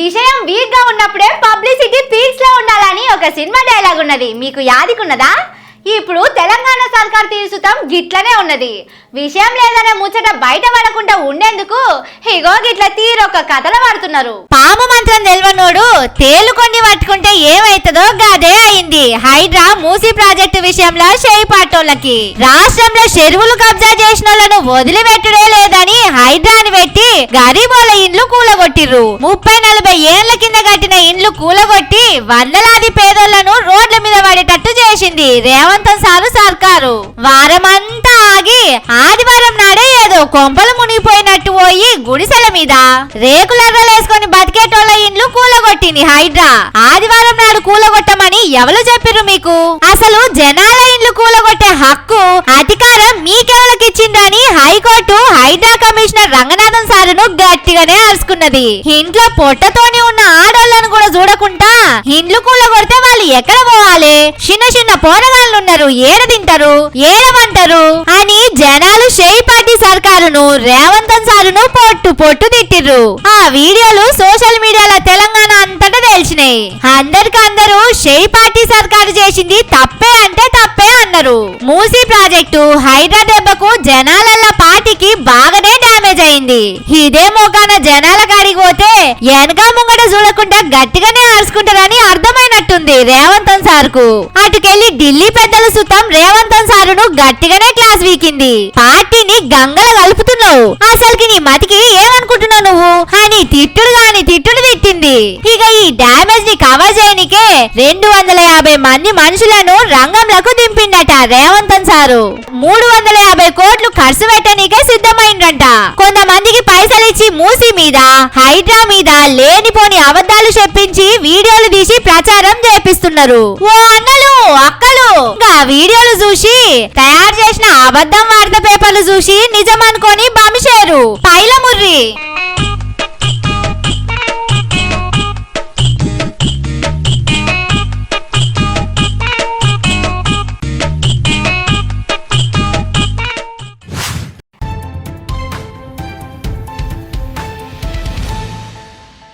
విషయం వీక్గా ఉన్నప్పుడే పబ్లిసిటీ పీక్స్లో ఉండాలని ఒక సినిమా డైలాగ్ ఉన్నది. మీకు యాదికున్నదా? ఇప్పుడు తెలంగాణ సర్కార్ తీసుతాం గిట్లనే ఉన్నది. విషయం లేదనే ముచ్చట బయట పడకుండా ఉండేందుకు ఇగో గిట్ల తీరొక కథలు పడుతున్నారు. పాము మంత్రం తెలివనోడు తేలుకొని పట్టుకుంటే ఏమైతుందో హైడ్రా మూసి ప్రాజెక్టు విషయంలో చేయి రాష్ట్రంలో చెరువులు కబ్జా చేసిన వాళ్ళను వదిలిపెట్టుడే లేదని హైడ్రాని పెట్టి గరీబోల ఇండ్లు కూలగొట్టిర్రు. ముప్పై నలభై ఏళ్ళ కింద కట్టిన ఇండ్లు కూలగొట్టి వందలాది పేదోళ్ళను రోడ్ల మీద పడేటట్టు చేసింది రేవంత్ సారు సర్కారు. వారమంతా ఆగి ఆదివారం నాడే ఏదో కొంపలు మునిగిపోయినట్టు గుడిసెల మీద రేకులర్రలేసుకొని బతికేటోళ్ళ ఇండ్లు కూలగొట్టింది హైడ్రా. ఆదివారం నాడు కూలగొట్టమని ఎవరు చెప్పిర్రు మీకు? అసలు జనాల ఇండ్లు కూలగొట్టే హక్కు అధికారం మీకెవరికి ఇచ్చిందని high court HYDRAA commissioner Ranganathan సారును గట్టిగానే అరుచుకున్నది ఇంట్లో పొట్టతోని ఉన్న ఆడోళ్ళను కూడా చూడకుండా ఇండ్లు కూలగొడితే వాళ్ళు ఎక్కడ పోవాలి? చిన్న చిన్న పోరగాళ్ళు ఉన్నారు ఏడ తింటారు ఏడమంటారు అని జనాలు షేప్ సర్కారును రేవంత్ సారును పొట్టు పొట్టు తిట్టిర్రు. ఆ వీడియోలు సోషల్ మీడియాలో తెలంగాణ అంతటా తెలిసినాయి. అందరికి అందరూ షేయి పార్టీ సర్కారు చేసింది తప్పే అంటే తప్పే అన్నారు. మూసీ ప్రాజెక్టు హైడ్రా దెబ్బకు జనాలల్ల పార్టీకి బాగానే డ్యామేజ్ అయింది. ఇదే మోకాన జనాల కాడికి పోతే వెనక ముంగట చూడకుండా గట్టిగానే అరుచుకుంటారని అర్థమైనట్టుంది రేవంత్ సార్కు అటుకెళ్ళి ఢిల్లీ పెద్దల సుతం రేవంత్ సారును గట్టిగానే క్లాస్ వీకింది. మట్టిని గంగల కలుపుతున్నావు. అసలుకి నీ మతికి ఏమనుకుంటున్నావు నువ్వు? అని తిట్టుడు గాని తిట్టుడు తిట్టింది. ఇక ఈ డామేజ్ని కవర్ చేయనికే రెండు వందల యాభై మంది మనుషులను రంగంలోకి దింపిండట రేవంతన్ సారు. మూడు వందల యాభై కోట్లు ఖర్చు పెట్టనికే సిద్ధమైందంట. కొంతమందికి పైసలు ఇచ్చి మూసి మీద హైడ్రా మీద లేనిపోని అబద్ధాలు చెప్పించి వీడియోలు తీసి ప్రచారం చేపిస్తున్నారు. ఓ అన్నలు అక్క ఇంకా వీడియోలు చూసి తయారు చేసిన అబద్ధం వార్త పేపర్లు చూసి నిజం అనుకొని బమిషేరు పైల